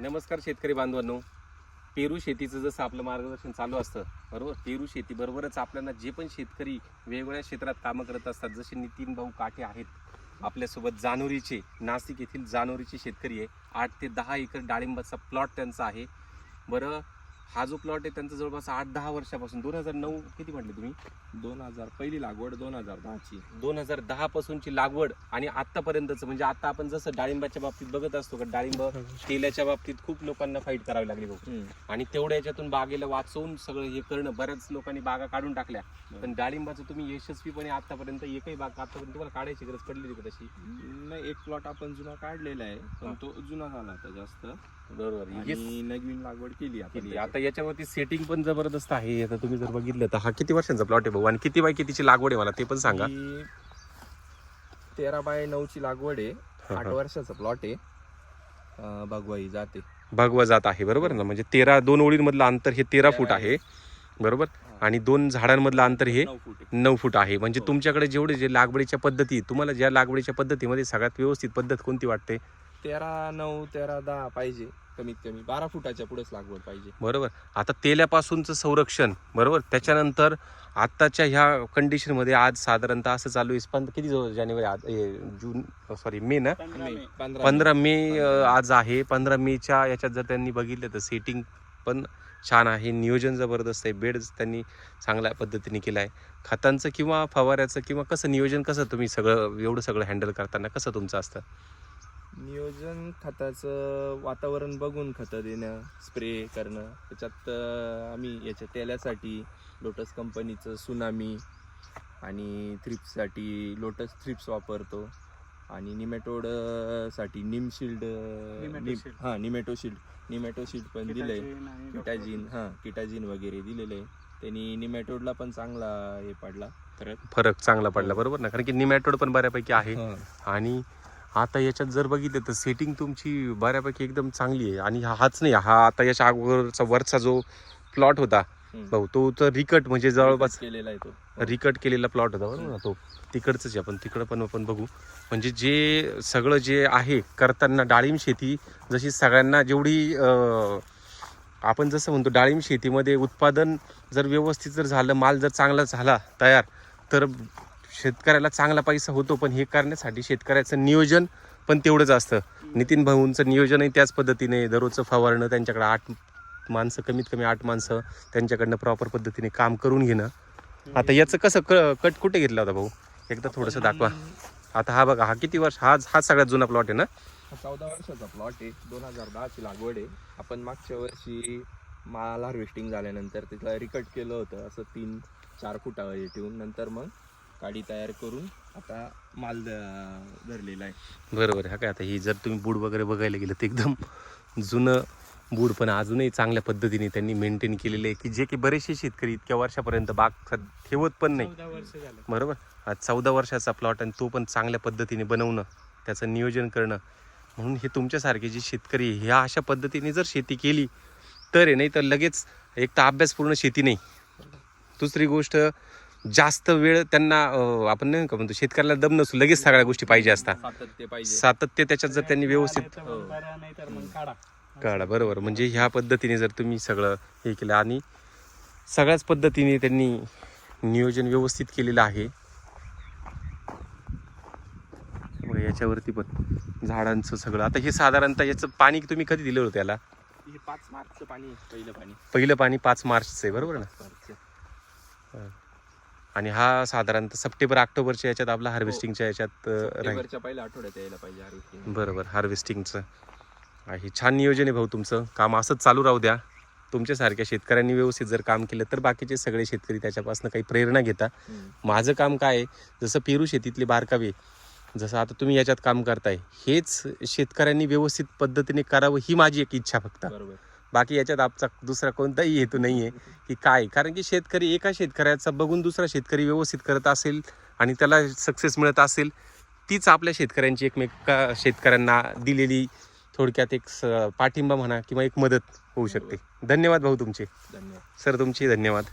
नमस्कार शेतकरी बांधवांनो. पेरू शेतीचं जसं आपलं मार्गदर्शन चालू असतं बरोबर? पेरू शेती बरोबरच आपल्याला जे पण शेतकरी वेगवेगळ्या क्षेत्रात कामं करत असतात जसे नितीन भाऊ काटे आहेत आपल्यासोबत जानोरीचे नाशिक येथील जानोरीचे शेतकरी आहे. आठ ते दहा एकर डाळिंबाचा प्लॉट त्यांचा आहे. बरं हा जो प्लॉट आहे त्यांचा जवळपास आठ दहा वर्षापासून. दोन हजार नऊ किती म्हटले तुम्ही? दोन हजार पहिली लागवड दोन हजार दहाची. दोन हजार दहा पासूनची लागवड आणि आतापर्यंतच म्हणजे आता आपण जसं डाळिंबाच्या बाबतीत बघत असतो का डाळिंब तेलाच्या बाबतीत खूप लोकांना फाईट करावी लागली भाऊ. आणि तेवढ्या याच्यातून बागेला वाचवून सगळं हे करणं बऱ्याच लोकांनी बागा काढून टाकल्या. पण डाळिंबाचं तुम्ही यशस्वीपणे आतापर्यंत एकही बाग आतापर्यंत तुम्हाला काढायची गरज पडलेली का तशी? नाही एक प्लॉट आपण जुना काढलेला आहे. पण तो जुना झाला होता जास्त. बरोबर. नवीन लागवड केली आता याच्यावरती सेटिंग पण जबरदस्त आहे. आता तुम्ही जर बघितलं तर हा किती वर्षांचा प्लॉट आहे भाऊ आणि किती बाय कितीची लागवड आहे मला ते पण सांगा. ही तेरा बाय नऊची लागवड आहे. आठ. वर्षाचा प्लॉट आहे. अं, भगवाई जाते भगवा जात आहे बरोबर ना? म्हणजे तेरा दोन ओळींमधलं अंतर हे तेरा फूट आहे. बरोबर? आणि दोन झाडांमधलं अंतर हे नऊ फूट आहे. नऊ फूट आहे. म्हणजे हो. तुमच्याकडे जेवढे जे लागवडीच्या पद्धती तुम्हाला ज्या लागवडीच्या पद्धतीमध्ये सगळ्यात व्यवस्थित पद्धत कोणती वाटते? तेरा नऊ तेरा दहा पाहिजे कमीत कमी. बारा फुटाच्या पुढेच लागवड पाहिजे. बरोबर. आता तेल्यापासूनचं संरक्षण बरोबर? त्याच्यानंतर आत्ताच्या ह्या कंडिशनमध्ये आज साधारणतः असं चालू आहे. पंध किती जवळ? जानेवारी आज जून सॉरी मे ना? पंधरा मे. अ, आज आहे. पंधरा मेच्या याच्यात जर त्यांनी बघितलं तर सेटिंग पण छान आहे. नियोजन जबरदस्त आहे. बेड त्यांनी चांगल्या पद्धतीने केलं आहे खतांचं किंवा फवाऱ्याचं किंवा कसं नियोजन कसं तुम्ही सगळं एवढं सगळं हँडल करताना कसं तुमचं असतं? नियोजन खताचं वातावरण बघून खतं देणं स्प्रे करणं. त्याच्यात आम्ही याच्या तेलासाठी लोटस कंपनीचं सुनामी आणि थ्रिप्ससाठी लोटस थ्रिप्स वापरतो. आणि निमेटोडसाठी निमशिल्ड. हां निमेटोशिल्ड निमेटोशिल्ड पण दिलं आहे किटाजिन हां किटाजिन वगैरे दिलेलं आहे. त्यांनी निमेटोडला पण चांगला हे पडला. तर फरक चांगला पडला बरोबर ना? कारण की निमॅटोड पण बऱ्यापैकी आहे. आणि आता याच्यात जर बघितलं तर सेटिंग तुमची बऱ्यापैकी एकदम चांगली आहे. आणि हा हाच नाही हा आता याच्या अगोदरचा वरचा जो प्लॉट होता भाऊ तो तर रिकट म्हणजे जवळपास केलेला आहे तो. रिकट केलेला प्लॉट होता बरोबर ना तो? तिकडचंच आहे आपण तिकडं पण आपण बघू. म्हणजे जे सगळं जे आहे करताना डाळिंब शेती जशी सगळ्यांना जेवढी आपण जसं म्हणतो डाळिंब शेतीमध्ये उत्पादन जर व्यवस्थित जर झालं माल जर चांगला झाला तयार तर शेतकऱ्याला चांगला पैसा होतो पण हे करण्यासाठी शेतकऱ्याचं नियोजन पण तेवढंच असतं. नितीन भाऊंचं नियोजनही त्याच पद्धतीने दररोजचं फवारणं त्यांच्याकडे आठ माणसं कमीत कमी आठ माणसं त्यांच्याकडनं प्रॉपर पद्धतीने काम करून घेणं. आता याचं कसं क कट कुठे घेतला होता भाऊ? एकदा थोडंसं दाखवा. आता हा बघा हा किती वर्ष हा हा सगळ्यात जुना प्लॉट आहे ना? हा चौदा वर्षाचा प्लॉट आहे. दोन हजार दहाची लागवड आहे. आपण मागच्या वर्षी माल हार्वेस्टिंग झाल्यानंतर तिथं रिकट केलं होतं. असं तीन चार फुटावर ठेवून नंतर मग काडी तयार करून आता माल ध- धरलेला आहे. बरोबर हा काय आता ही जर तुम्ही बूड वगैरे बघायला गेलं तर एकदम जुनं बूड पण अजूनही चांगल्या पद्धतीने त्यांनी मेंटेन केलेलं आहे की जे की बरेचसे शेतकरी इतक्या वर्षापर्यंत बाग ठेवत पण नाही. चौदा वर्ष झालं. बरोबर? आज चौदा वर्षाचा प्लॉट आणि तो पण चांगल्या पद्धतीने बनवणं त्याचं नियोजन करणं. म्हणून हे तुमच्यासारखे जे शेतकरी आहे, ह्या अशा पद्धतीने जर शेती केली तर आहे नाही तर लगेच एक तर अभ्यासपूर्ण शेती नाही. दुसरी गोष्ट जास्त वेळ त्यांना आपण नाही का म्हणतो शेतकऱ्याला दम नसतो लगेच सगळ्या गोष्टी पाहिजे असतात. सातत्य पाहिजे. सातत्य त्याच्यात जर त्यांनी व्यवस्थित काढा. काढा बरोबर. म्हणजे ह्या पद्धतीने जर तुम्ही सगळं हे केलं आणि सगळ्याच पद्धतीने त्यांनी नियोजन व्यवस्थित केलेलं आहे. याच्यावरती पण झाडांचं सगळं. आता हे साधारणतः याचं पाणी तुम्ही कधी दिलं होतं त्याला? हे पाच मार्चचं पाणी पहिलं पाणी. पहिलं पाणी पाच मार्चचं आहे बरोबर ना? मार्चचं. आणि हा साधारणतः सप्टेंबर ऑक्टोबरच्या याच्यात आपला हार्वेस्टिंगच्या याच्यात राहील. पहिल्या आठवड्यात यायला पाहिजे हार्वेस्टिंग बरोबर हार्वेस्टिंगचं. आहे छान नियोजन आहे भाऊ तुमचं. काम असंच चालू राहू द्या. तुमच्यासारख्या शेतकऱ्यांनी व्यवस्थित जर काम केलं तर बाकीचे सगळे शेतकरी त्याच्यापासून काही प्रेरणा घेता. माझं काम काय आहे जसं पेरू शेतीतले बारकावे जसं आता तुम्ही याच्यात काम करताय हेच शेतकऱ्यांनी व्यवस्थित पद्धतीने करावं ही माझी एक इच्छा फक्त. बरोबर. बाकी याच्यात आमचा दुसरा कोणताही हेतू नाही आहे की काय. कारण की शेतकरी एका शेतकऱ्याचा बघून दुसरा शेतकरी व्यवस्थित करत असेल आणि त्याला सक्सेस मिळत असेल तीच आपल्या शेतकऱ्यांची एकमेका शेतकऱ्यांना दिलेली थोडक्यात एक स- पाठिंबा म्हणा किंवा एक मदत होऊ शकते. धन्यवाद भाऊ तुमचे. धन्यवाद. सर तुमचे धन्यवाद.